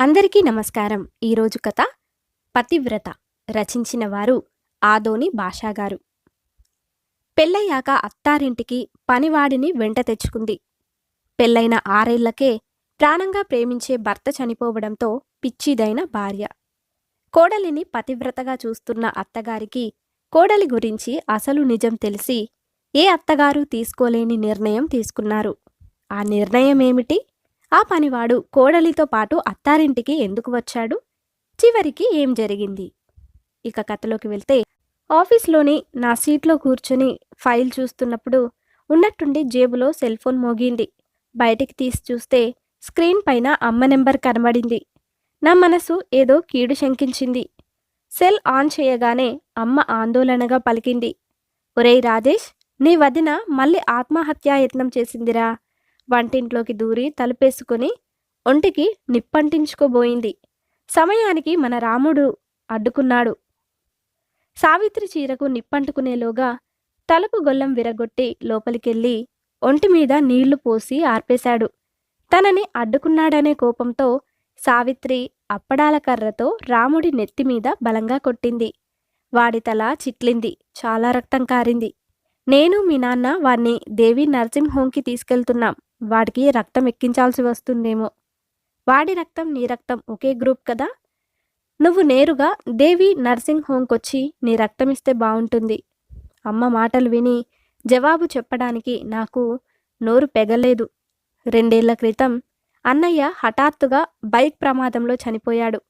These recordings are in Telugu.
అందరికీ నమస్కారం. ఈరోజు కథ పతివ్రత రచించిన వారు ఆదోని భాషాగారు పెళ్ళయ్యాక అత్తారింటికి పనివాడిని వెంట తెచ్చుకుంది. పెళ్ళైన ఆరేళ్ళకే ప్రాణంగా ప్రేమించే భర్త చనిపోవడంతో పిచ్చిదైన భార్య. కోడలిని పతివ్రతగా చూస్తున్న అత్తగారికి కోడలి గురించి అసలు నిజం తెలిసి ఏ అత్తగారు తీసుకోలేని నిర్ణయం తీసుకున్నారు. ఆ నిర్ణయం ఏమిటి ఆ పనివాడు కోడలితో పాటు అత్తారింటికి ఎందుకు వచ్చాడు? చివరికి ఏం జరిగింది? ఇక కథలోకి వెళ్తే ఆఫీస్లోని నా సీట్లో కూర్చుని ఫైల్ చూస్తున్నప్పుడు ఉన్నట్టుండి జేబులో సెల్ ఫోన్ మోగింది. బయటికి తీసి చూస్తే స్క్రీన్ పైన అమ్మ నెంబర్ కనబడింది. నా మనసు ఏదో కీడు శంకించింది. సెల్ ఆన్ చేయగానే అమ్మ ఆందోళనగా పలికింది. ఒరేయ్ రాజేష్ నీ వదిన మళ్ళీ ఆత్మహత్యాయత్నం చేసిందిరా. వంటింట్లోకి దూరి తలుపేసుకుని ఒంటికి నిప్పంటించుకోబోయింది. సమయానికి మన రాముడు అడ్డుకున్నాడు. సావిత్రి చీరకు నిప్పంటుకునేలోగా తలుపు గొల్లం విరగొట్టి లోపలికెళ్ళి ఒంటి మీద నీళ్ళు పోసి ఆర్పేశాడు. తనని అడ్డుకున్నాడనే కోపంతో సావిత్రి అప్పడాల కర్రతో రాముడి నెత్తి మీద బలంగా కొట్టింది. వాడి తల చిట్లింది చాలా రక్తం కారింది. నేను మీ నాన్న వాణ్ణి దేవి నర్సింగ్ హోంకి తీసుకెళ్తున్నాం. వాడికి రక్తం ఎక్కించాల్సి వస్తుందేమో. వాడి రక్తం నీ రక్తం ఒకే గ్రూప్ కదా? నువ్వు నేరుగా దేవి నర్సింగ్ హోంకొచ్చి నీ రక్తం ఇస్తే బాగుంటుంది అమ్మ మాటలు విని జవాబు చెప్పడానికి నాకు నోరు పెగలేదు. రెండేళ్ళ క్రితం అన్నయ్య హఠాత్తుగా బైక్ ప్రమాదంలో చనిపోయాడు.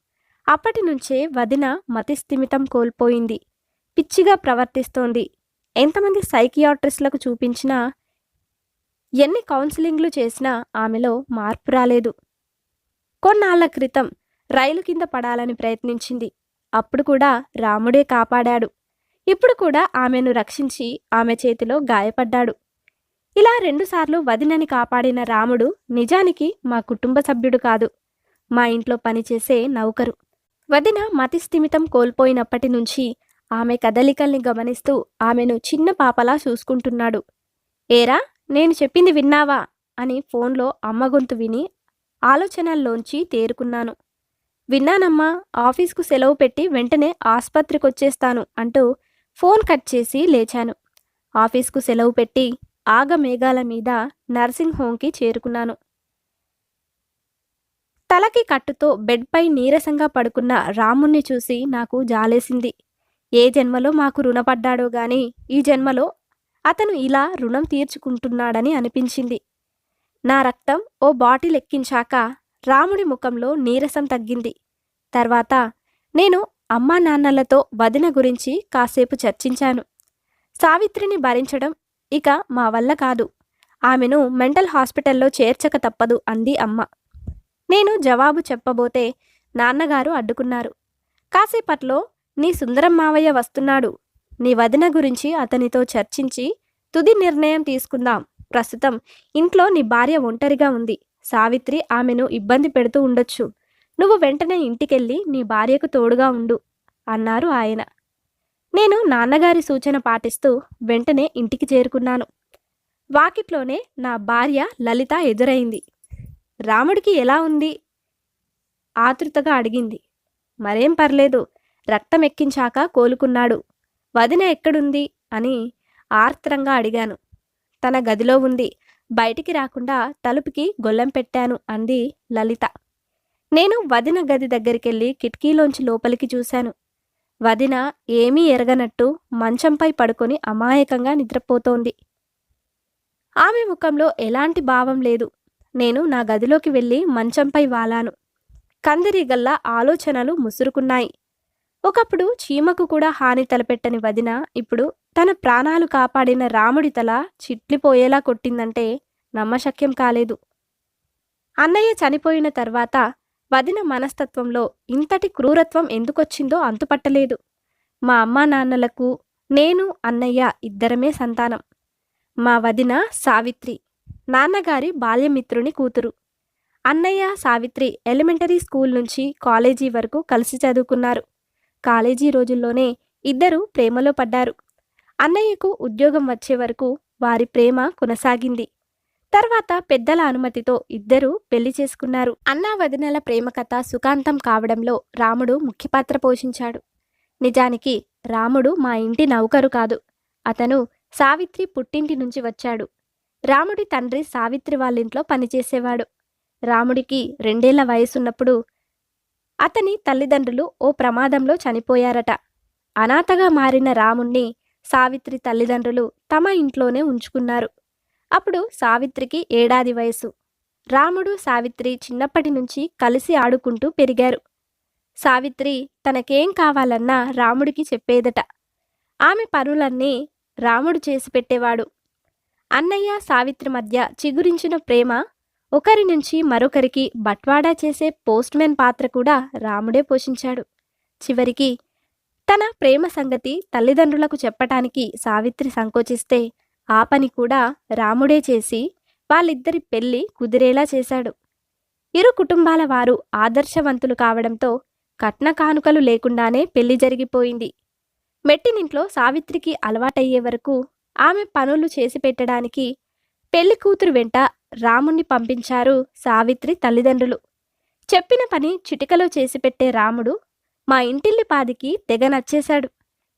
అప్పటి నుంచే వదిన మతిస్థిమితం కోల్పోయింది. పిచ్చిగా ప్రవర్తిస్తోంది. ఎంతమంది సైకియాట్రిస్టులకు చూపించినా ఎన్ని కౌన్సిలింగ్లు చేసినా ఆమెలో మార్పు రాలేదు. కొన్నాళ్ళ క్రితం రైలు కింద పడాలని ప్రయత్నించింది. అప్పుడు కూడా రాముడే కాపాడాడు. ఇప్పుడు కూడా ఆమెను రక్షించి ఆమె చేతిలో గాయపడ్డాడు. ఇలా రెండుసార్లు వదినని కాపాడిన రాముడు నిజానికి మా కుటుంబ సభ్యుడు కాదు. మా ఇంట్లో పనిచేసే నౌకరు. వదిన మతిస్థిమితం కోల్పోయినప్పటి నుంచి ఆమె కదలికల్ని గమనిస్తూ ఆమెను చిన్న పాపలా చూసుకుంటున్నాడు. ఏరా నేను చెప్పింది విన్నావా? అని ఫోన్లో అమ్మ గొంతు విని ఆలోచనల్లోంచి తేరుకున్నాను. విన్నానమ్మా ఆఫీస్కు సెలవు పెట్టి వెంటనే ఆసుపత్రికి వచ్చేస్తాను అంటూ ఫోన్ కట్ చేసి లేచాను. ఆఫీస్కు సెలవు పెట్టి ఆగమేఘాల మీద నర్సింగ్ హోమ్కి చేరుకున్నాను. తలకి కట్టుతో బెడ్పై నీరసంగా పడుకున్న రాముణ్ణి చూసి నాకు జాలేసింది. ఏ జన్మలో మాకు రుణపడ్డాడో గాని ఈ జన్మలో అతను ఇలా రుణం తీర్చుకుంటున్నాడని అనిపించింది. నా రక్తం ఓ బాటిల్ ఎక్కించాక రాముడి ముఖంలో నీరసం తగ్గింది. తర్వాత నేను అమ్మా నాన్నలతో వదిన గురించి కాసేపు చర్చించాను. సావిత్రిని భరించడం ఇక మా వల్ల కాదు. ఆమెను మెంటల్ హాస్పిటల్లో చేర్చక తప్పదు అంది అమ్మ. నేను జవాబు చెప్పబోతే నాన్నగారు అడ్డుకున్నారు. కాసేపట్లో నీ సుందరం మావయ్య వస్తున్నాడు. నీ వదిన గురించి అతనితో చర్చించి తుది నిర్ణయం తీసుకుందాం. ప్రస్తుతం ఇంట్లో నీ భార్య ఒంటరిగా ఉంది. సావిత్రి ఆమెను ఇబ్బంది పెడుతూ ఉండొచ్చు. నువ్వు వెంటనే ఇంటికెళ్ళి నీ భార్యకు తోడుగా ఉండు అన్నారు ఆయన. నేను నాన్నగారి సూచన పాటిస్తూ వెంటనే ఇంటికి చేరుకున్నాను. వాకిట్లోనే నా భార్య లలిత ఎదురైంది. రాముడికి ఎలా ఉంది? ఆతృతగా అడిగింది. మరేం పర్లేదు. రక్తం ఎక్కించాక కోలుకున్నాడు. వదిన ఎక్కడుంది? అని ఆర్త్రంగా అడిగాను. తన గదిలో ఉంది. బయటికి రాకుండా తలుపుకి గొల్లెం పెట్టాను అంది లలిత. నేను వదిన గది దగ్గరికెళ్ళి కిటికీలోంచి లోపలికి చూశాను. వదిన ఏమీ ఎరగనట్టు మంచంపై పడుకొని అమాయకంగా నిద్రపోతోంది. ఆమె ముఖంలో ఎలాంటి భావం లేదు. నేను నా గదిలోకి వెళ్ళి మంచంపై వాలాను. కందిరీగల్లా ఆలోచనలు ముసురుకున్నాయి. ఒకప్పుడు చీమకు కూడా హాని తలపెట్టని వదిన ఇప్పుడు తన ప్రాణాలు కాపాడిన రాముడి తల చిట్లిపోయేలా కొట్టిందంటే నమ్మశక్యం కాలేదు. అన్నయ్య చనిపోయిన తర్వాత వదిన మనస్తత్వంలో ఇంతటి క్రూరత్వం ఎందుకొచ్చిందో అంతుపట్టలేదు. మా అమ్మా నాన్నలకు నేను అన్నయ్య ఇద్దరమే సంతానం. మా వదిన సావిత్రి నాన్నగారి బాల్యమిత్రుని కూతురు. అన్నయ్య సావిత్రి ఎలిమెంటరీ స్కూల్ నుంచి కాలేజీ వరకు కలిసి చదువుకున్నారు. కాలేజీ రోజుల్లోనే ఇద్దరు ప్రేమలో పడ్డారు. అన్నయ్యకు ఉద్యోగం వచ్చే వరకు వారి ప్రేమ కొనసాగింది. తర్వాత పెద్దల అనుమతితో ఇద్దరూ పెళ్ళి చేసుకున్నారు. అన్నా వదినల ప్రేమ కథ సుఖాంతం కావడంలో రాముడు ముఖ్య పాత్ర పోషించాడు. నిజానికి రాముడు మా ఇంటి నౌకరు కాదు. అతను సావిత్రి పుట్టింటి నుంచి వచ్చాడు. రాముడి తండ్రి సావిత్రి వాళ్ళింట్లో పనిచేసేవాడు. రాముడికి రెండేళ్ళ వయసున్నప్పుడు అతని తల్లిదండ్రులు ఓ ప్రమాదంలో చనిపోయారట. అనాథగా మారిన రాముణ్ణి సావిత్రి తల్లిదండ్రులు తమ ఇంట్లోనే ఉంచుకున్నారు. అప్పుడు సావిత్రికి ఏడాది వయసు. రాముడు సావిత్రి చిన్నప్పటి నుంచి కలిసి ఆడుకుంటూ పెరిగారు. సావిత్రి తనకేం కావాలన్నా రాముడికి చెప్పేదట. ఆమె పనులన్నీ రాముడు చేసి పెట్టేవాడు. అన్నయ్య సావిత్రి మధ్య చిగురించిన ప్రేమ ఒకరి నుంచి మరొకరికి బట్వాడా చేసే పోస్ట్మెన్ పాత్ర కూడా రాముడే పోషించాడు. చివరికి తన ప్రేమ సంగతి తల్లిదండ్రులకు చెప్పటానికి సావిత్రి సంకోచిస్తే ఆ పని కూడా రాముడే చేసి వాళ్ళిద్దరి పెళ్ళి కుదిరేలా చేశాడు. ఇరు కుటుంబాల వారు ఆదర్శవంతులు కావడంతో కట్న కానుకలు లేకుండానే పెళ్ళి జరిగిపోయింది. మెట్టినింట్లో సావిత్రికి అలవాటయ్యే వరకు ఆమె పనులు చేసి పెట్టడానికి పెళ్ళి కూతురు వెంట రాముణ్ణి పంపించారు సావిత్రి తల్లిదండ్రులు. చెప్పిన పని చిటికలో చేసి పెట్టే రాముడు మా ఇంటిల్లి పాదికి తెగ నచ్చేశాడు.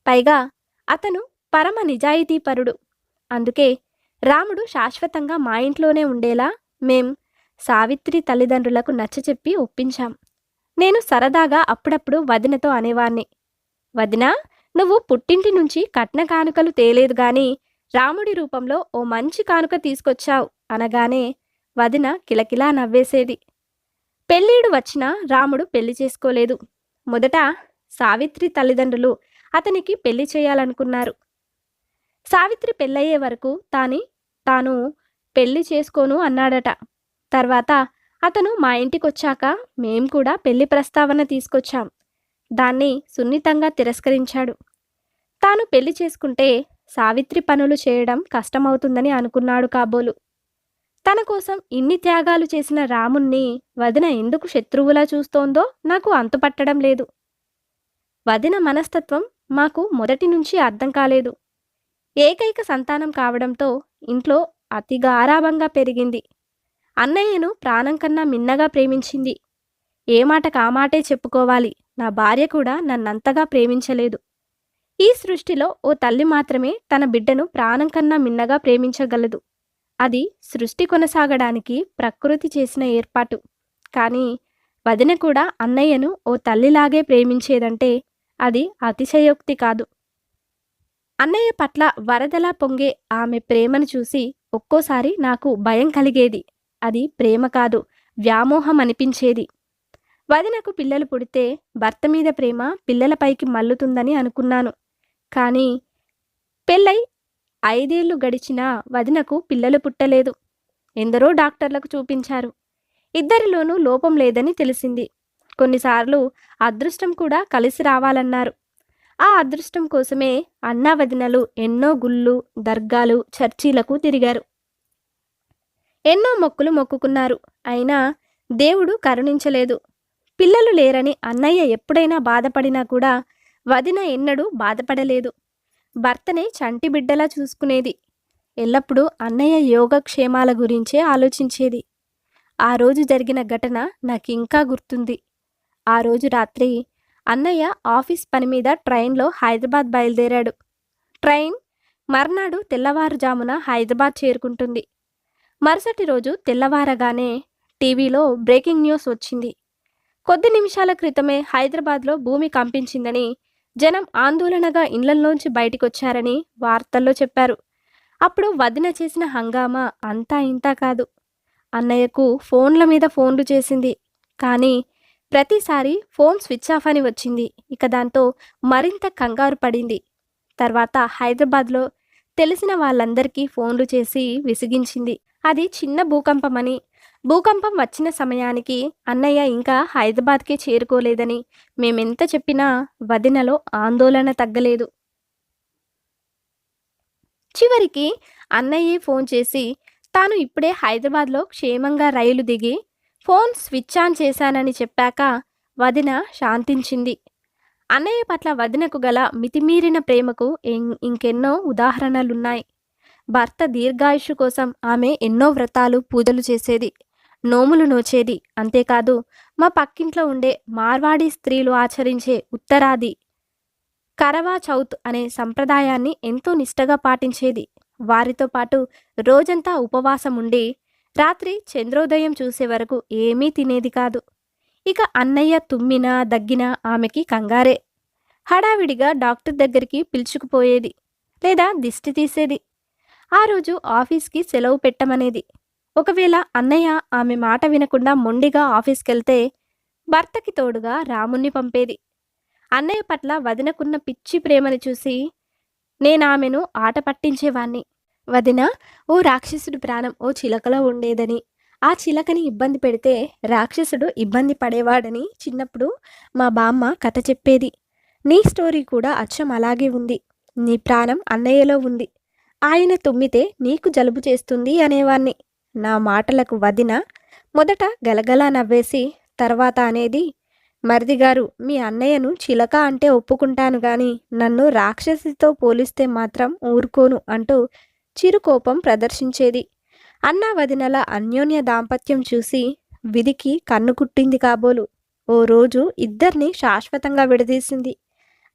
పైగా అతను పరమ నిజాయితీపరుడు. అందుకే రాముడు శాశ్వతంగా మా ఇంట్లోనే ఉండేలా మేం సావిత్రి తల్లిదండ్రులకు నచ్చచెప్పి ఒప్పించాం. నేను సరదాగా అప్పుడప్పుడు వదినతో అనేవాణ్ణి. వదినా నువ్వు పుట్టింటి నుంచి కట్న కానుకలు తేలేదు గాని రాముడి రూపంలో ఓ మంచి కానుక తీసుకొచ్చావు అనగానే వదిన కిలకిలా నవ్వేసేది. పెళ్ళీడు వచ్చినా రాముడు పెళ్ళి చేసుకోలేదు. మొదట సావిత్రి తల్లిదండ్రులు అతనికి పెళ్ళి చేయాలనుకున్నారు. సావిత్రి పెళ్ళయ్యే వరకు తాని తాను పెళ్ళి చేసుకోను అన్నాడట. తర్వాత అతను మా ఇంటికొచ్చాక మేం కూడా పెళ్ళి ప్రస్తావన తీసుకొచ్చాం. దాన్ని సున్నితంగా తిరస్కరించాడు. తాను పెళ్ళి చేసుకుంటే సావిత్రి పనులు చేయడం కష్టమవుతుందని అనుకున్నాడు కాబోలు. తన కోసం ఇన్ని త్యాగాలు చేసిన రాముణ్ణి వదిన ఎందుకు శత్రువులా చూస్తోందో నాకు అంతుపట్టడం లేదు. వదిన మనస్తత్వం మాకు మొదటి నుంచి అర్థం కాలేదు. ఏకైక సంతానం కావడంతో ఇంట్లో అతి గారాభంగా పెరిగింది. అన్నయ్యను ప్రాణం కన్నా మిన్నగా ప్రేమించింది. ఏ మాట కామాటే చెప్పుకోవాలి. నా భార్య కూడా నన్నంతగా ప్రేమించలేదు. ఈ సృష్టిలో ఓ తల్లి మాత్రమే తన బిడ్డను ప్రాణం కన్నా మిన్నగా ప్రేమించగలదు. అది సృష్టి కొనసాగడానికి ప్రకృతి చేసిన ఏర్పాటు. కానీ వదిన కూడా అన్నయ్యను ఓ తల్లిలాగే ప్రేమించేదంటే అది అతిశయోక్తి కాదు. అన్నయ్య పట్ల వరదలా పొంగే ఆమె ప్రేమను చూసి ఒక్కోసారి నాకు భయం కలిగేది. అది ప్రేమ కాదు వ్యామోహం అనిపించేది. వదినకు పిల్లలు పుడితే భర్త మీద ప్రేమ పిల్లలపైకి మల్లుతుందని అనుకున్నాను. కానీ పెళ్ళై ఐదేళ్ళు గడిచినా వదినకు పిల్లలు పుట్టలేదు. ఎందరో డాక్టర్లకు చూపించారు. ఇద్దరిలోనూ లోపం లేదని తెలిసింది. కొన్నిసార్లు అదృష్టం కూడా కలిసి రావాలన్నారు. ఆ అదృష్టం కోసమే అన్నా వదినలు ఎన్నో గుళ్ళు దర్గాలు చర్చీలకు తిరిగారు. ఎన్నో మొక్కులు మొక్కుకున్నారు. అయినా దేవుడు కరుణించలేదు. పిల్లలు లేరని అన్నయ్య ఎప్పుడైనా బాధపడినా కూడా వదిన ఎన్నడూ బాధపడలేదు. భర్తనే చంటి బిడ్డలా చూసుకునేది. ఎల్లప్పుడూ అన్నయ్య యోగక్షేమాల గురించే ఆలోచించేది. ఆ రోజు జరిగిన ఘటన నాకింకా గుర్తుంది. ఆ రోజు రాత్రి అన్నయ్య ఆఫీస్ పని మీద ట్రైన్లో హైదరాబాద్ బయలుదేరాడు. ట్రైన్ మర్నాడు తెల్లవారుజామున హైదరాబాద్ చేరుకుంటుంది. మరుసటి రోజు తెల్లవారగానే టీవీలో బ్రేకింగ్ న్యూస్ వచ్చింది. కొద్ది నిమిషాల క్రితమే హైదరాబాద్లో భూమి కంపించిందని జనం ఆందోళనగా ఇండ్లలోంచి బయటికొచ్చారని వార్తల్లో చెప్పారు. అప్పుడు వదిన చేసిన హంగామా అంతా ఇంతా కాదు. అన్నయ్యకు ఫోన్ల మీద ఫోన్లు చేసింది. కానీ ప్రతిసారి ఫోన్ స్విచ్ ఆఫ్ అని వచ్చింది. ఇక దాంతో మరింత కంగారు పడింది. తర్వాత హైదరాబాద్లో తెలిసిన వాళ్ళందరికీ ఫోన్లు చేసి విసిగించింది. అది చిన్న భూకంపమని భూకంపం వచ్చిన సమయానికి అన్నయ్య ఇంకా హైదరాబాద్కే చేరుకోలేదని మేమెంత చెప్పినా వదినలో ఆందోళన తగ్గలేదు. చివరికి అన్నయ్యే ఫోన్ చేసి తాను ఇప్పుడే హైదరాబాద్లో క్షేమంగా రైలు దిగి ఫోన్ స్విచ్ ఆన్ చేశానని చెప్పాక వదిన శాంతించింది. అన్నయ్య పట్ల వదినకు గల మితిమీరిన ప్రేమకు ఇం- ఇంకెన్నో ఉదాహరణలున్నాయి. భర్త దీర్ఘాయుషు కోసం ఆమె ఎన్నో వ్రతాలు పూజలు చేసేది. నోములు నోచేది అంతేకాదు మా పక్కింట్లో ఉండే మార్వాడి స్త్రీలు ఆచరించే ఉత్తరాది కరవా చౌత్ అనే సంప్రదాయాన్ని ఎంతో నిష్టగా పాటించేది. వారితో పాటు రోజంతా ఉపవాసం ఉండి రాత్రి చంద్రోదయం చూసే వరకు ఏమీ తినేది కాదు. ఇక అన్నయ్య తుమ్మినా దగ్గినా ఆమెకి కంగారే. హడావిడిగా డాక్టర్ దగ్గరికి పిలుచుకుపోయేది లేదా దిష్టి తీసేది. ఆ రోజు ఆఫీస్కి సెలవు పెట్టమనేది. ఒకవేళ అన్నయ్య ఆమె మాట వినకుండా మొండిగా ఆఫీస్కెళ్తే భర్తకి తోడుగా రాముణ్ణి పంపేది. అన్నయ్య పట్ల వదినకున్న పిచ్చి ప్రేమని చూసి నేనామెను ఆట పట్టించేవాణ్ణి. వదిన ఓ రాక్షసుడి ప్రాణం ఓ చిలకలో ఉండేదని ఆ చిలకని ఇబ్బంది పెడితే రాక్షసుడు ఇబ్బంది పడేవాడని చిన్నప్పుడు మా బామ్మ కథ చెప్పేది. నీ స్టోరీ కూడా అచ్చం అలాగే ఉంది. నీ ప్రాణం అన్నయ్యలో ఉంది. ఆయన తుమ్మితే నీకు జలుబు చేస్తుంది అనేవాణ్ణి. నా మాటలకు వదిన మొదట గలగలా నవ్వేసి తర్వాత అనేది మరిదిగారు మీ అన్నయ్యను చిలక అంటే ఒప్పుకుంటాను గాని నన్ను రాక్షసితో పోలిస్తే మాత్రం ఊరుకోను అంటూ చిరుకోపం ప్రదర్శించేది. అన్న వదినల అన్యోన్య దాంపత్యం చూసి విధికి కన్ను కుట్టింది కాబోలు. ఓ రోజు ఇద్దరిని శాశ్వతంగా విడదీసింది.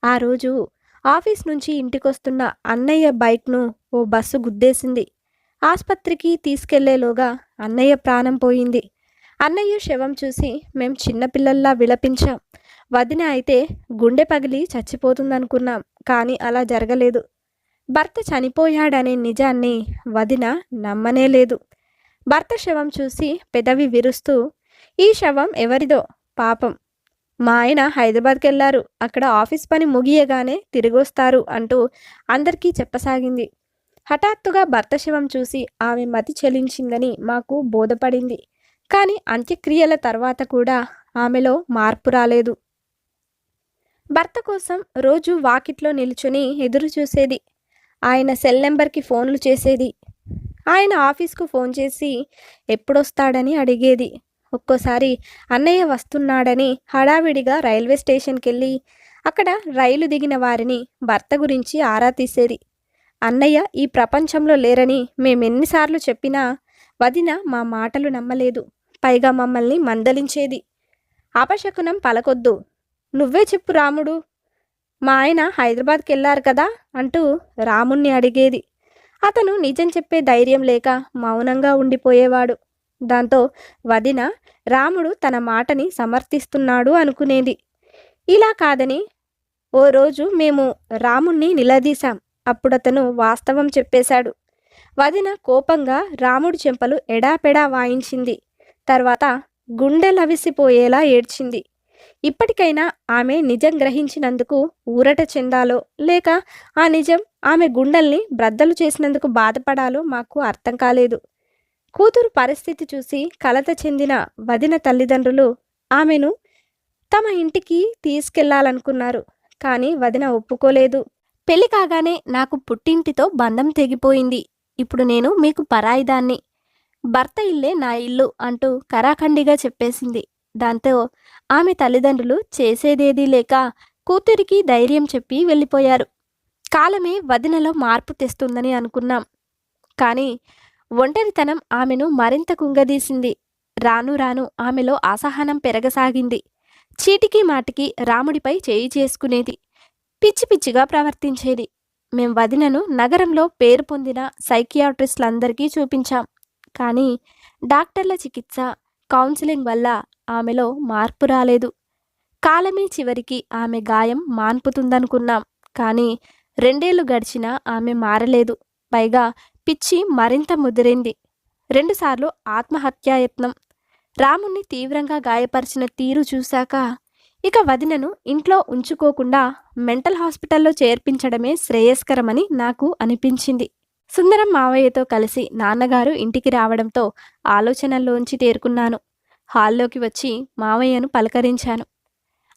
ఆ రోజు ఆఫీస్ నుంచి ఇంటికొస్తున్న అన్నయ్య బైక్ను ఓ బస్సు గుద్దేసింది. ఆసుపత్రికి తీసుకెళ్ళేలోగా అన్నయ్య ప్రాణం పోయింది. అన్నయ్య శవం చూసి మేం చిన్నపిల్లల్లా విలపించాం. వదిన అయితే గుండె పగిలి చచ్చిపోతుందనుకున్నాం కానీ అలా జరగలేదు. భర్త చనిపోయాడనే నిజాన్ని వదిన నమ్మనే లేదు. భర్త శవం చూసి పెదవి విరుస్తూ ఈ శవం ఎవరిదో? పాపం. మా ఆయన హైదరాబాద్కి వెళ్ళారు అక్కడ ఆఫీస్ పని ముగియగానే తిరిగొస్తారు అంటూ అందరికీ చెప్పసాగింది. హఠాత్తుగా భర్త శవం చూసి ఆమె మతి చెలించిందని మాకు బోధపడింది. కానీ అంత్యక్రియల తర్వాత కూడా ఆమెలో మార్పు రాలేదు. భర్త కోసం రోజు వాకిట్లో నిల్చుని ఎదురు చూసేది. ఆయన సెల్ నెంబర్కి ఫోన్లు చేసేది. ఆయన ఆఫీస్కు ఫోన్ చేసి ఎప్పుడొస్తాడని అడిగేది. ఒక్కోసారి అన్నయ్య వస్తున్నాడని హడావిడిగా రైల్వే స్టేషన్కి వెళ్ళి అక్కడ రైలు దిగిన వారిని భర్త గురించి ఆరా తీసేది. అన్నయ్య ఈ ప్రపంచంలో లేరని మేమెన్నిసార్లు చెప్పినా వదిన మా మాటలు నమ్మలేదు. పైగా మమ్మల్ని మందలించేది. అపశకునం పలకొద్దు. నువ్వే చెప్పు రాముడు. మా ఆయన హైదరాబాద్కి వెళ్ళారు కదా అంటూ రాముణ్ణి అడిగేది. అతను నిజం చెప్పే ధైర్యం లేక మౌనంగా ఉండిపోయేవాడు. దాంతో వదిన రాముడు తన మాటని సమర్థిస్తున్నాడు అనుకునేది. ఇలా కాదని ఓ రోజు మేము రాముణ్ణి నిలదీశాం. అప్పుడతను వాస్తవం చెప్పేశాడు. వదిన కోపంగా రాముడి చెంపలు ఎడాపెడా వాయించింది. తర్వాత గుండెలవిసిపోయేలా ఏడ్చింది. ఇప్పటికైనా ఆమె నిజం గ్రహించినందుకు ఊరట చెందాలో లేక ఆ నిజం ఆమె గుండెల్ని బ్రద్దలు చేసినందుకు బాధపడాలో మాకు అర్థం కాలేదు. కూతురు పరిస్థితి చూసి కలత చెందిన వదిన తల్లిదండ్రులు ఆమెను తమ ఇంటికి తీసుకెళ్ళాలనుకున్నారు కానీ వదిన ఒప్పుకోలేదు. పెళ్ళి కాగానే నాకు పుట్టింటితో బంధం తెగిపోయింది. ఇప్పుడు నేను మీకు పరాయిదాన్ని. భర్త ఇల్లే నా ఇల్లు అంటూ కరాఖండిగా చెప్పేసింది. దాంతో ఆమె తల్లిదండ్రులు చేసేదేదీ లేక కూతురికి ధైర్యం చెప్పి వెళ్ళిపోయారు. కాలమే వదినలో మార్పు తెస్తుందని అనుకున్నాం. కానీ ఒంటరితనం ఆమెను మరింత కుంగదీసింది. రాను రాను ఆమెలో అసహనం పెరగసాగింది. చీటికి మాటికి రాముడిపై చేయి చేసుకునేది. పిచ్చి పిచ్చిగా ప్రవర్తించేది. మేం వదినను నగరంలో పేరు పొందిన సైకియాట్రిస్టులందరికీ చూపించాం. కానీ డాక్టర్ల చికిత్స కౌన్సిలింగ్ వల్ల ఆమెలో మార్పు రాలేదు. కాలమే చివరికి ఆమె గాయం మాన్పుతుందనుకున్నాం. కానీ రెండేళ్ళు గడిచినా ఆమె మారలేదు. పైగా పిచ్చి మరింత ముదిరింది. రెండుసార్లు ఆత్మహత్యాయత్నం. రాముణ్ణి తీవ్రంగా గాయపరిచిన తీరు చూశాక ఇక వదినను ఇంట్లో ఉంచుకోకుండా మెంటల్ హాస్పిటల్లో చేర్పించడమే శ్రేయస్కరమని నాకు అనిపించింది. సుందరం మావయ్యతో కలిసి నాన్నగారు ఇంటికి రావడంతో ఆలోచనల్లోంచి తేరుకున్నాను. హాల్లోకి వచ్చి మావయ్యను పలకరించాను.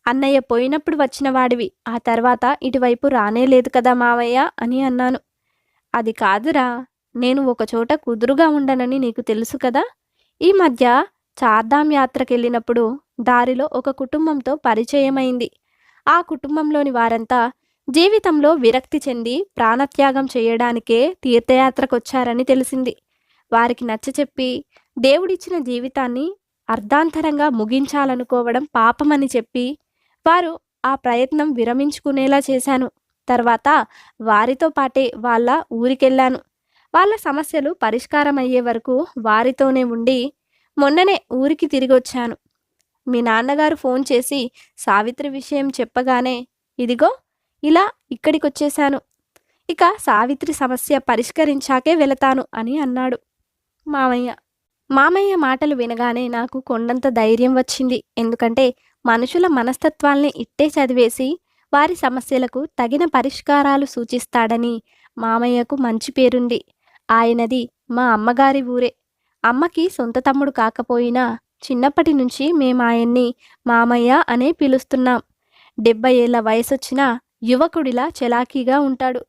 అన్నయ్య పోయినప్పుడు వచ్చిన వాడివి ఆ తర్వాత ఇటువైపు రానే లేదు కదా మావయ్య అని అన్నాను. అది కాదురా నేను ఒకచోట కుదురుగా ఉండనని నీకు తెలుసు కదా. ఈ మధ్య చార్ధామ్ యాత్రకెళ్ళినప్పుడు దారిలో ఒక కుటుంబంతో పరిచయమైంది. ఆ కుటుంబంలోని వారంతా జీవితంలో విరక్తి చెంది ప్రాణత్యాగం చేయడానికే తీర్థయాత్రకొచ్చారని తెలిసింది. వారికి నచ్చచెప్పి దేవుడిచ్చిన జీవితాన్ని అర్ధాంతరంగా ముగించాలనుకోవడం పాపమని చెప్పి వారు ఆ ప్రయత్నం విరమించుకునేలా చేశాను. తర్వాత వారితో పాటే వాళ్ళ ఊరికెళ్ళాను. వాళ్ళ సమస్యలు పరిష్కారం అయ్యే వరకు వారితోనే ఉండి మొన్ననే ఊరికి తిరిగి వచ్చాను మీ నాన్నగారు ఫోన్ చేసి సావిత్రి విషయం చెప్పగానే ఇదిగో ఇలా ఇక్కడికి వచ్చేశాను ఇక సావిత్రి సమస్య పరిష్కరించాకే వెళతాను అని అన్నాడు మామయ్య. మామయ్య మాటలు వినగానే నాకు కొండంత ధైర్యం వచ్చింది. ఎందుకంటే మనుషుల మనస్తత్వాల్ని ఇట్టే చదివేసి వారి సమస్యలకు తగిన పరిష్కారాలు సూచిస్తాడని మామయ్యకు మంచి పేరుంది. ఆయనది మా అమ్మగారి ఊరే. అమ్మకి సొంత తమ్ముడు కాకపోయినా చిన్నప్పటి నుంచి మేము ఆయన్ని మామయ్య అనే పిలుస్తున్నాం. డెబ్బై ఏళ్ళ వయసొచ్చిన యువకుడిలా చలాకీగా ఉంటాడు.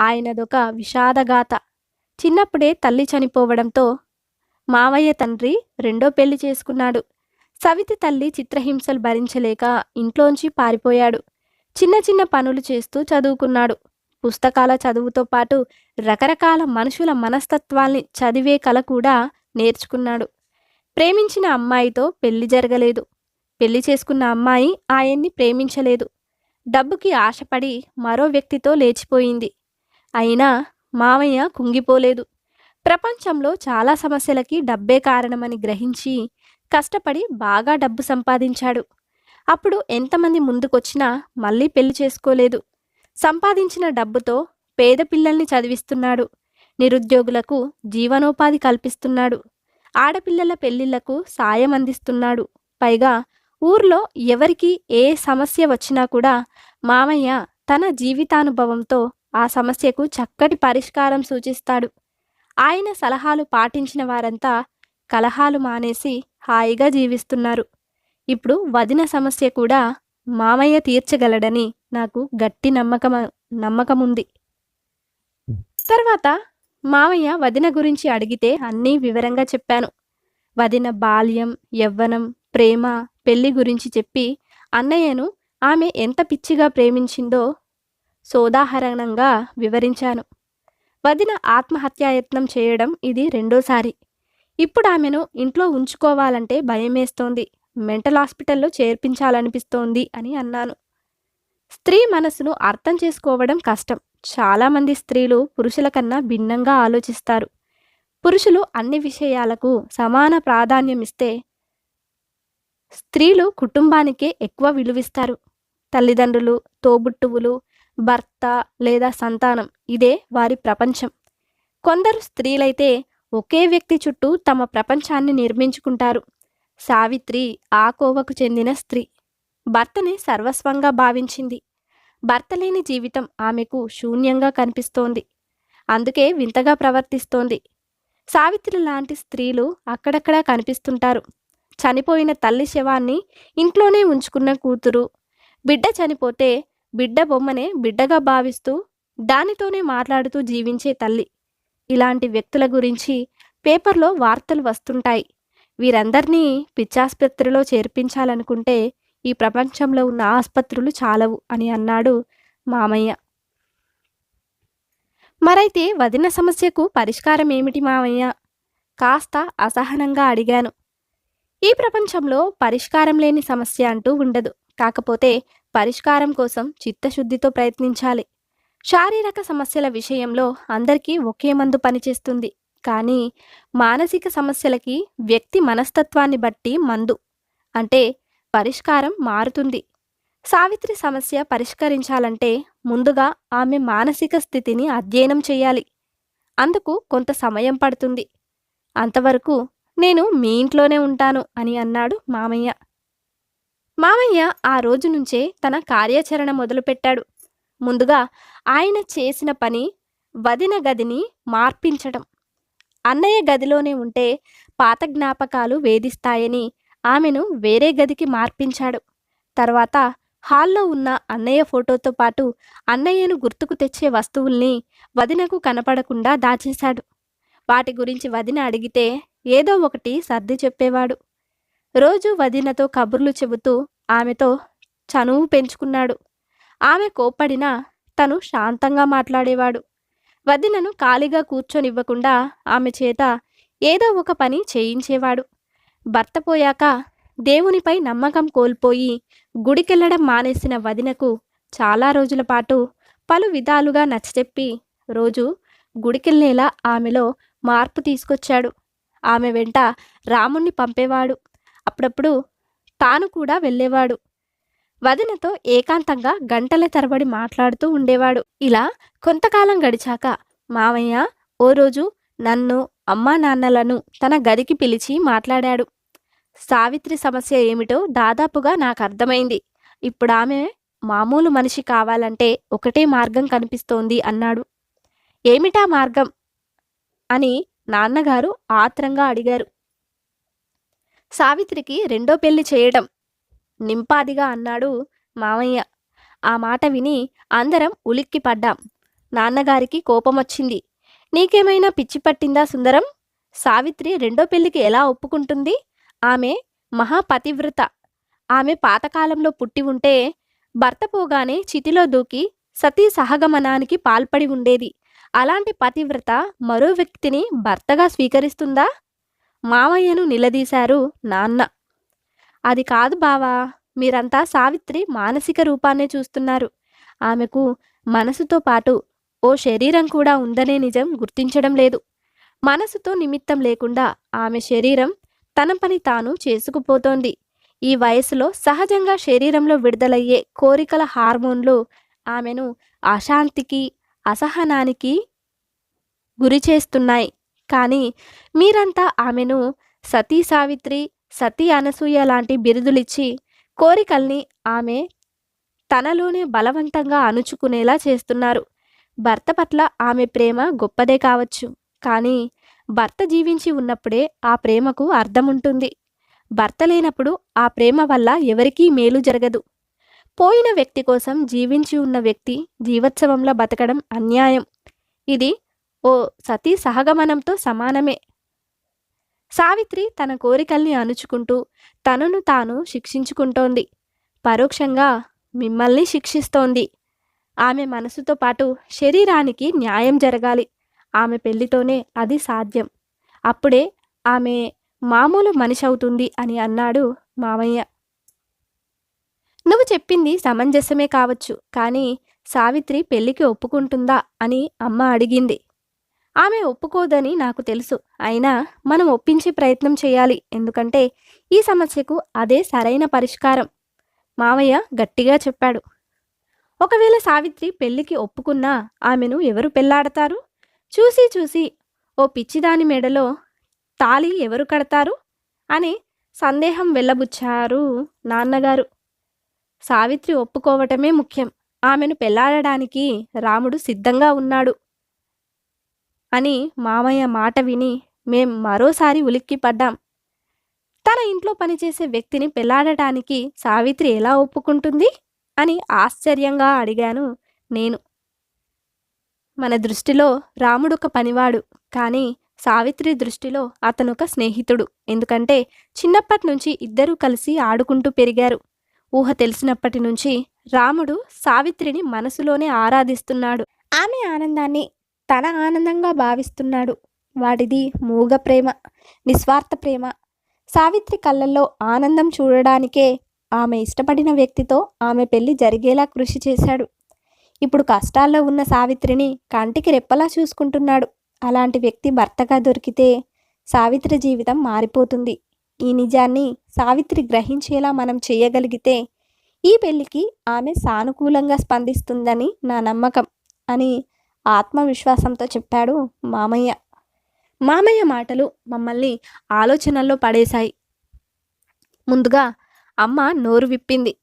ఆయనదొక విషాదగాథ చిన్నప్పుడే తల్లి చనిపోవడంతో మావయ్య తండ్రి రెండో పెళ్ళి చేసుకున్నాడు. సవితి తల్లి చిత్రహింసలు భరించలేక ఇంట్లోంచి పారిపోయాడు. చిన్న చిన్న పనులు చేస్తూ చదువుకున్నాడు. పుస్తకాల చదువుతో పాటు రకరకాల మనుషుల మనస్తత్వాల్ని చదివే కల కూడా నేర్చుకున్నాడు. ప్రేమించిన అమ్మాయితో పెళ్ళి జరగలేదు. పెళ్ళి చేసుకున్న అమ్మాయి ఆయన్ని ప్రేమించలేదు. డబ్బుకి ఆశపడి మరో వ్యక్తితో లేచిపోయింది. అయినా మామయ్య కుంగిపోలేదు. ప్రపంచంలో చాలా సమస్యలకి డబ్బే కారణమని గ్రహించి కష్టపడి బాగా డబ్బు సంపాదించాడు. అప్పుడు ఎంతమంది ముందుకొచ్చినా మళ్ళీ పెళ్ళి చేసుకోలేదు. సంపాదించిన డబ్బుతో పేద పిల్లల్ని చదివిస్తున్నాడు. నిరుద్యోగులకు జీవనోపాధి కల్పిస్తున్నాడు. ఆడపిల్లల పెళ్ళిళ్ళకు సాయం అందిస్తున్నాడు. పైగా ఊర్లో ఎవరికి ఏ సమస్య వచ్చినా కూడా మామయ్య తన జీవితానుభవంతో ఆ సమస్యకు చక్కటి పరిష్కారం సూచిస్తాడు. ఆయన సలహాలు పాటించిన వారంతా కలహాలు మానేసి హాయిగా జీవిస్తున్నారు. ఇప్పుడు వదిన సమస్య కూడా మామయ్య తీర్చగలడని నాకు గట్టి నమ్మకం నమ్మకముంది. తర్వాత మామయ్య వదిన గురించి అడిగితే అన్నీ వివరంగా చెప్పాను. వదిన బాల్యం యవ్వనం ప్రేమ పెళ్ళి గురించి చెప్పి అన్నయ్యను ఆమె ఎంత పిచ్చిగా ప్రేమించిందో సోదాహరణంగా వివరించాను. వదిన ఆత్మహత్యాయత్నం చేయడం ఇది రెండోసారి. ఇప్పుడు ఆమెను ఇంట్లో ఉంచుకోవాలంటే భయమేస్తోంది. మెంటల్ హాస్పిటల్లో చేర్పించాలనిపిస్తోంది అని అన్నాను. స్త్రీ మనసును అర్థం చేసుకోవడం కష్టం. చాలామంది స్త్రీలు పురుషుల కన్నా భిన్నంగా ఆలోచిస్తారు. పురుషులు అన్ని విషయాలకు సమాన ప్రాధాన్యం ఇస్తే స్త్రీలు కుటుంబానికే ఎక్కువ విలువిస్తారు. తల్లిదండ్రులు తోబుట్టువులు భర్త లేదా సంతానం ఇదే వారి ప్రపంచం. కొందరు స్త్రీలైతే ఒకే వ్యక్తి చుట్టూ తమ ప్రపంచాన్ని నిర్మించుకుంటారు. సావిత్రి ఆ కోవకు చెందిన స్త్రీ. భర్తని సర్వస్వంగా భావించింది. భర్త లేని జీవితం ఆమెకు శూన్యంగా కనిపిస్తోంది. అందుకే వింతగా ప్రవర్తిస్తోంది. సావిత్రి లాంటి స్త్రీలు అక్కడక్కడా కనిపిస్తుంటారు. చనిపోయిన తల్లి శవాన్ని ఇంట్లోనే ఉంచుకున్న కూతురు. బిడ్డ చనిపోతే బిడ్డ బొమ్మనే బిడ్డగా భావిస్తూ దానితోనే మాట్లాడుతూ జీవించే తల్లి. ఇలాంటి వ్యక్తుల గురించి పేపర్లో వార్తలు వస్తుంటాయి. వీరందరినీ పిచ్చాసుపత్రిలో చేర్పించాలనుకుంటే ఈ ప్రపంచంలో ఉన్న ఆసుపత్రులు చాలవు అని అన్నాడు మామయ్య. మరైతే వదిన సమస్యకు పరిష్కారం ఏమిటి మామయ్య? కాస్త అసహనంగా అడిగాను. ఈ ప్రపంచంలో పరిష్కారం లేని సమస్య అంటూ ఉండదు. కాకపోతే పరిష్కారం కోసం చిత్తశుద్ధితో ప్రయత్నించాలి. శారీరక సమస్యల విషయంలో అందరికీ ఒకే మందు పనిచేస్తుంది. కానీ మానసిక సమస్యలకి వ్యక్తి మనస్తత్వాన్ని బట్టి మందు. అంటే పరిష్కారం మారుతుంది. సావిత్రి సమస్య పరిష్కరించాలంటే ముందుగా ఆమె మానసిక స్థితిని అధ్యయనం చేయాలి. అందుకు కొంత సమయం పడుతుంది. అంతవరకు నేను మీ ఇంట్లోనే ఉంటాను అని అన్నాడు మామయ్య. మామయ్య ఆ రోజు నుంచే తన కార్యాచరణ మొదలుపెట్టాడు. ముందుగా ఆయన చేసిన పని వదిన గదిని మార్పించడం అన్నయ్య గదిలోనే ఉంటే పాత జ్ఞాపకాలు వేధిస్తాయని ఆమెను వేరే గదికి మార్పించాడు. తర్వాత హాల్లో ఉన్న అన్నయ్య ఫోటోతో పాటు అన్నయ్యను గుర్తుకు తెచ్చే వస్తువుల్ని వదినకు కనపడకుండా దాచేశాడు. వాటి గురించి వదిన అడిగితే ఏదో ఒకటి సర్ది చెప్పేవాడు. రోజు వదినతో కబుర్లు చెబుతూ ఆమెతో చనువు పెంచుకున్నాడు. ఆమె కోప్పడినా తను శాంతంగా మాట్లాడేవాడు. వదినను ఖాళీగా కూర్చొనివ్వకుండా ఆమె చేత ఏదో ఒక పని చేయించేవాడు. భర్త పోయాక దేవునిపై నమ్మకం కోల్పోయి గుడికెళ్ళడం మానేసిన వదినకు చాలా రోజుల పాటు పలు విధాలుగా నచ్చచెప్పి రోజు గుడికెళ్ళేలా ఆమెలో మార్పు తీసుకొచ్చాడు. ఆమె వెంట రాముణ్ణి పంపేవాడు. అప్పుడప్పుడు తాను కూడా వెళ్ళేవాడు. వదినతో ఏకాంతంగా గంటల తరబడి మాట్లాడుతూ ఉండేవాడు. ఇలా కొంతకాలం గడిచాక మావయ్య ఓ రోజు నన్ను అమ్మా నాన్నలను తన గదికి పిలిచి మాట్లాడాడు. సావిత్రి సమస్య ఏమిటో దాదాపుగా నాకు అర్థమైంది ఇప్పుడు ఆమె మామూలు మనిషి కావాలంటే ఒకటే మార్గం కనిపిస్తోంది అన్నాడు. ఏమిటా మార్గం? అని నాన్నగారు ఆత్రంగా అడిగారు. సావిత్రికి రెండో పెళ్ళి చేయడం. నింపాదిగా అన్నాడు మామయ్య. ఆ మాట విని అందరం ఉలిక్కి పడ్డాం నాన్నగారికి కోపమొచ్చింది. నీకేమైనా పిచ్చి పట్టిందా సుందరం? సావిత్రి రెండో పెళ్ళికి ఎలా ఒప్పుకుంటుంది? ఆమె మహాపతివ్రత. ఆమె పాతకాలంలో పుట్టి ఉంటే భర్త పోగానే చితిలో దూకి సతీ సహగమనానికి పాల్పడి ఉండేది. అలాంటి పతివ్రత మరో వ్యక్తిని భర్తగా స్వీకరిస్తుందా? మావయ్యను నిలదీశారు నాన్న. అది కాదు బావా మీరంతా సావిత్రి మానసిక రూపాన్నే చూస్తున్నారు. ఆమెకు మనసుతో పాటు ఓ శరీరం కూడా ఉందనే నిజం గుర్తించడం లేదు. మనసుతో నిమిత్తం లేకుండా ఆమె శరీరం తన పని తాను చేసుకుపోతోంది. ఈ వయసులో సహజంగా శరీరంలో విడుదలయ్యే కోరికల హార్మోన్లు ఆమెను అశాంతికి అసహనానికి గురి చేస్తున్నాయి. కానీ మీరంతా ఆమెను సతీ సావిత్రి సతీ అనసూయ లాంటి బిరుదులిచ్చి కోరికల్ని ఆమె తనలోనే బలవంతంగా అణుచుకునేలా చేస్తున్నారు. భర్త పట్ల ఆమె ప్రేమ గొప్పదే కావచ్చు. కానీ భర్త జీవించి ఉన్నప్పుడే ఆ ప్రేమకు అర్థం ఉంటుంది భర్త లేనప్పుడు ఆ ప్రేమ వల్ల ఎవరికీ మేలు జరగదు. పోయిన వ్యక్తి కోసం జీవించి ఉన్న వ్యక్తి జీవోత్సవంలో బతకడం అన్యాయం. ఇది ఓ సతీ సహగమనంతో సమానమే. సావిత్రి తన కోరికల్ని అణుచుకుంటూ తనను తాను శిక్షించుకుంటోంది. పరోక్షంగా మిమ్మల్ని శిక్షిస్తోంది. ఆమె మనసుతో పాటు శరీరానికి న్యాయం జరగాలి. ఆమె పెళ్ళితోనే అది సాధ్యం. అప్పుడే ఆమె మామూలు మనిషి అవుతుంది అని అన్నాడు మామయ్య. నువ్వు చెప్పింది సమంజసమే కావచ్చు కానీ సావిత్రి పెళ్ళికి ఒప్పుకుంటుందా అని అమ్మ అడిగింది. ఆమె ఒప్పుకోదని నాకు తెలుసు అయినా మనం ఒప్పించే ప్రయత్నం చేయాలి ఎందుకంటే ఈ సమస్యకు అదే సరైన పరిష్కారం. మావయ్య గట్టిగా చెప్పాడు. ఒకవేళ సావిత్రి పెళ్ళికి ఒప్పుకున్నా ఆమెను ఎవరు పెళ్ళాడతారు చూసి చూసి ఓ పిచ్చిదాని మెడలో తాళి ఎవరు కడతారు? అని సందేహం వెళ్ళబుచ్చారు నాన్నగారు. సావిత్రి ఒప్పుకోవటమే ముఖ్యం. ఆమెను పెళ్ళాడడానికి రాముడు సిద్ధంగా ఉన్నాడు అని మామయ్య మాట విని మేం మరోసారి ఉలిక్కి పడ్డాం తన ఇంట్లో పనిచేసే వ్యక్తిని పెళ్ళాడటానికి సావిత్రి ఎలా ఒప్పుకుంటుంది? అని ఆశ్చర్యంగా అడిగాను నేను. మన దృష్టిలో రాముడు ఒక పనివాడు కానీ సావిత్రి దృష్టిలో అతనొక స్నేహితుడు. ఎందుకంటే చిన్నప్పటి నుంచి ఇద్దరూ కలిసి ఆడుకుంటూ పెరిగారు. ఊహ తెలిసినప్పటి నుంచి రాముడు సావిత్రిని మనసులోనే ఆరాధిస్తున్నాడు. ఆమె ఆనందాన్ని తన ఆనందంగా భావిస్తున్నాడు. వాడిది మూగ ప్రేమ నిస్వార్థ ప్రేమ. సావిత్రి కళ్ళల్లో ఆనందం చూడడానికే ఆమె ఇష్టపడిన వ్యక్తితో ఆమె పెళ్ళి జరిగేలా కృషి చేశాడు. ఇప్పుడు కష్టాల్లో ఉన్న సావిత్రిని కంటికి రెప్పలా చూసుకుంటున్నాడు. అలాంటి వ్యక్తి భర్తగా దొరికితే సావిత్రి జీవితం మారిపోతుంది. ఈ నిజాన్ని సావిత్రి గ్రహించేలా మనం చేయగలిగితే ఈ పెళ్ళికి ఆమె సానుకూలంగా స్పందిస్తుందని నా నమ్మకం అని ఆత్మవిశ్వాసంతో చెప్పాడు మామయ్య. మామయ్య మాటలు మమ్మల్ని ఆలోచనల్లో పడేశాయి. ముందుగా అమ్మ నోరు విప్పింది.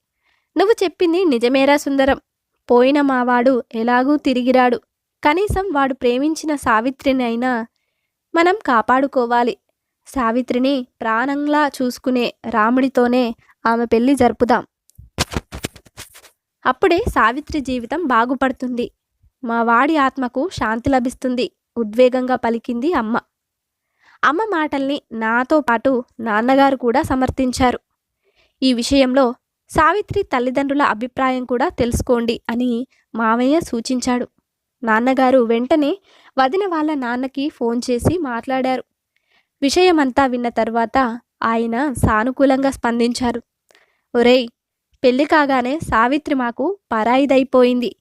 నువ్వు చెప్పింది నిజమేరా సుందరం. పోయిన మావాడు ఎలాగూ తిరిగిరాడు. కనీసం వాడు ప్రేమించిన సావిత్రిని అయినా మనం కాపాడుకోవాలి. సావిత్రిని ప్రాణంలా చూసుకునే రాముడితోనే ఆమె పెళ్ళి జరుపుదాం. అప్పుడే సావిత్రి జీవితం బాగుపడుతుంది. మా వాడి ఆత్మకు శాంతి లభిస్తుంది. ఉద్వేగంగా పలికింది అమ్మ. అమ్మ మాటల్ని నాతో పాటు నాన్నగారు కూడా సమర్థించారు. ఈ విషయంలో సావిత్రి తల్లిదండ్రుల అభిప్రాయం కూడా తెలుసుకోండి అని మామయ్య సూచించాడు. నాన్నగారు వెంటనే వదిన వాళ్ళ నాన్నకి ఫోన్ చేసి మాట్లాడారు. విషయమంతా విన్న తర్వాత ఆయన సానుకూలంగా స్పందించారు. ఒరేయ్ పెళ్ళి కాగానే సావిత్రి మాకు పరాయిదైపోయింది.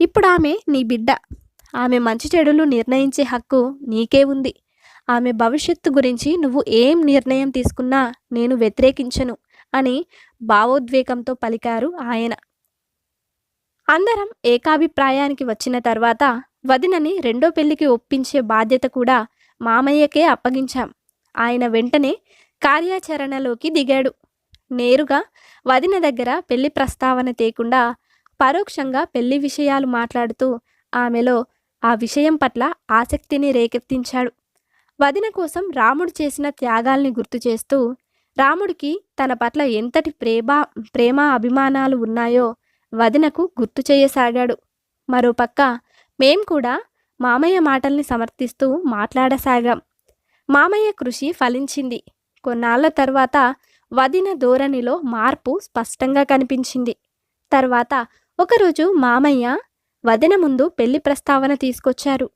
ఇప్పుడు ఆమె నీ బిడ్డ. ఆమె మంచి చెడులు నిర్ణయించే హక్కు నీకే ఉంది. ఆమె భవిష్యత్తు గురించి నువ్వు ఏం నిర్ణయం తీసుకున్నా నేను వ్యతిరేకించను. అని భావోద్వేగంతో పలికారు ఆయన. అందరం ఏకాభిప్రాయానికి వచ్చిన తర్వాత వదినని రెండో పెళ్ళికి ఒప్పించే బాధ్యత కూడా మామయ్యకే అప్పగించాం. ఆయన వెంటనే కార్యాచరణలోకి దిగాడు. నేరుగా వదిన దగ్గర పెళ్ళి ప్రస్తావన తేకుండా పరోక్షంగా పెళ్ళి విషయాలు మాట్లాడుతూ ఆమెలో ఆ విషయం పట్ల ఆసక్తిని రేకెత్తించాడు. వదిన కోసం రాముడు చేసిన త్యాగాల్ని గుర్తు చేస్తూ రాముడికి తన పట్ల ఎంతటి ప్రేమ ప్రేమ అభిమానాలు ఉన్నాయో వదినకు గుర్తు చేయసాగాడు. మరోపక్క మేం కూడా మామయ్య మాటల్ని సమర్థిస్తూ మాట్లాడసాగాం. మామయ్య కృషి ఫలించింది. కొన్నాళ్ళ తర్వాత వదిన ధోరణిలో మార్పు స్పష్టంగా కనిపించింది. తర్వాత ఒకరోజు మామయ్య వదిన ముందు పెళ్ళి ప్రస్తావన తీసుకొచ్చారు.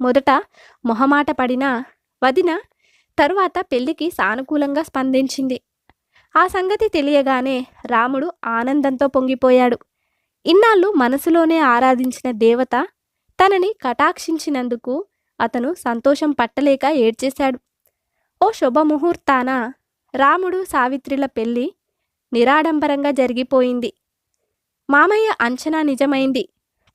మొదట మొహమాట పడిన వదిన తరువాత పెళ్ళికి సానుకూలంగా స్పందించింది. ఆ సంగతి తెలియగానే రాముడు ఆనందంతో పొంగిపోయాడు. ఇన్నాళ్ళు మనసులోనే ఆరాధించిన దేవత తనని కటాక్షించినందుకు అతను సంతోషం పట్టలేక ఏడ్చేశాడు. ఓ శుభముహూర్తాన రాముడు సావిత్రిల పెళ్ళి నిరాడంబరంగా జరిగిపోయింది. మామయ్య అంచనా నిజమైంది.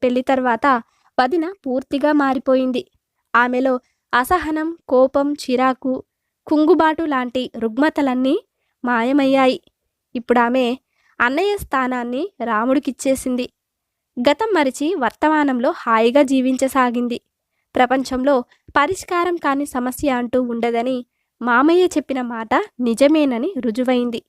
పెళ్ళి తర్వాత వదిన పూర్తిగా మారిపోయింది. ఆమెలో అసహనం కోపం చిరాకు కుంగుబాటు లాంటి రుగ్మతలన్నీ మాయమయ్యాయి. ఇప్పుడు ఆమె అన్నయ్య స్థానాన్ని రాముడికిచ్చేసింది. గతం మరిచి వర్తమానంలో హాయిగా జీవించసాగింది. ప్రపంచంలో పరిష్కారం కాని సమస్య అంటూ ఉండదని మామయ్య చెప్పిన మాట నిజమేనని రుజువైంది.